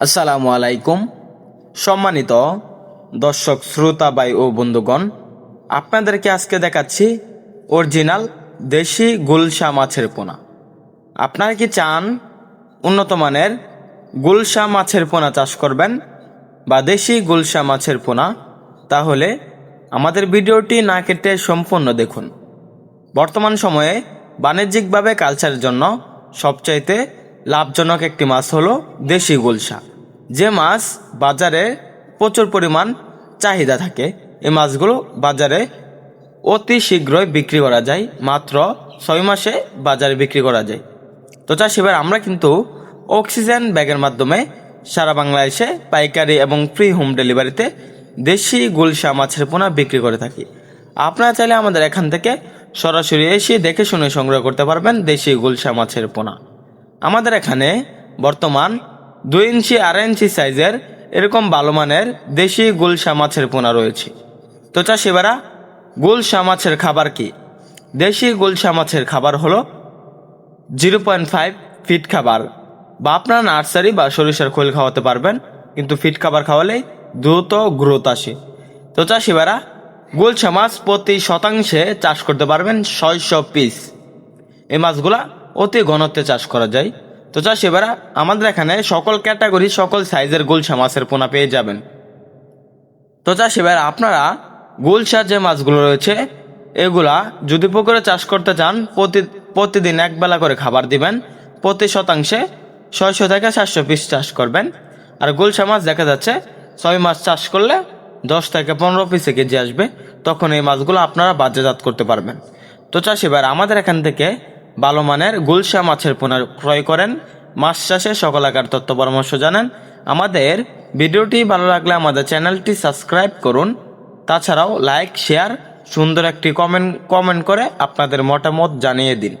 আসসালামু আলাইকুম। সম্মানিত দর্শক, শ্রোতা ভাই ও বন্ধুগণ, আপনাদেরকে আজকে দেখাচ্ছি অরিজিনাল দেশি গুলশা মাছের পোনা। আপনারা কি চান উন্নত মানের গুলশা মাছের পোনা চাষ করবেন বা দেশি গুলশা মাছের পোনা? তাহলে আমাদের ভিডিওটি না কেটে সম্পূর্ণ দেখুন। বর্তমান সময়ে বাণিজ্যিকভাবে কালচারের জন্য সবচাইতে লাভজনক একটি মাছ হলো দেশি গুলশা। যে মাছ বাজারে প্রচুর পরিমাণ চাহিদা থাকে, এই মাছগুলো বাজারে অতি শীঘ্রই বিক্রি করা যায়, মাত্র ছয় মাসে বাজারে বিক্রি করা যায়। তো চাষি ভাই, আমরা কিন্তু অক্সিজেন ব্যাগের মাধ্যমে সারা বাংলাদেশে পাইকারি এবং ফ্রি হোম ডেলিভারিতে দেশি গুলশা মাছের পোনা বিক্রি করে থাকি। আপনারা চাইলে আমাদের এখান থেকে সরাসরি এসে দেখে শুনে সংগ্রহ করতে পারবেন দেশি গুলশা মাছের পোনা। আমাদের এখানে বর্তমান দুই ইঞ্চি, আড়াই ইঞ্চি সাইজের এরকম ভালো মানের দেশি গুলশা মাছের পোনা রয়েছে। তো চাষিবারা গুলশা মাছের খাবার কি? দেশি গুলশা মাছের খাবার হলো জিরো পয়েন্ট ফাইভ ফিট খাবার। বা আপনার নার্সারি বা সরিষার খোল খাওয়াতে পারবেন, কিন্তু ফিট খাবার খাওয়ালেই দ্রুত গ্রোথ আসে। তো চাষিবারা গুলশা মাছ প্রতি শতাংশে চাষ করতে পারবেন ছয়শো পিস। এই মাছগুলা অতি ঘনত্বে চাষ করা যায়। তো চাষ এবারা আমাদের এখানে সকল ক্যাটাগরি, সকল সাইজের গুলশা মাছের পোনা পেয়ে যাবেন। তো চাষ এবার আপনারা গুলশার যে মাছগুলো রয়েছে, এগুলা যদি পুকুরে চাষ করতে চান, প্রতি প্রতিদিন এক বেলা করে খাবার দিবেন। প্রতি শতাংশে ছয়শো থেকে সাতশো পিস চাষ করবেন। আর গুলশা মাছ দেখা যাচ্ছে, ছয় মাস চাষ করলে দশ থেকে পনেরো পিসে কেজি আসবে। তখন এই মাছগুলো আপনারা বাজারজাত করতে পারবেন। তো চাষি ভাই আমাদের এখান থেকে ভালো মানের গুলশা মাছের পোনা ক্রয় করেন। মাছ চাষে সকল আকার তথ্য পরামর্শ জানান। আমাদের ভিডিওটি ভালো লাগলে আমাদের চ্যানেলটি সাবস্ক্রাইব করুন। তাছাড়াও লাইক, শেয়ার, সুন্দর একটি কমেন্ট কমেন্ট করে আপনাদের মতামত জানিয়ে দিন।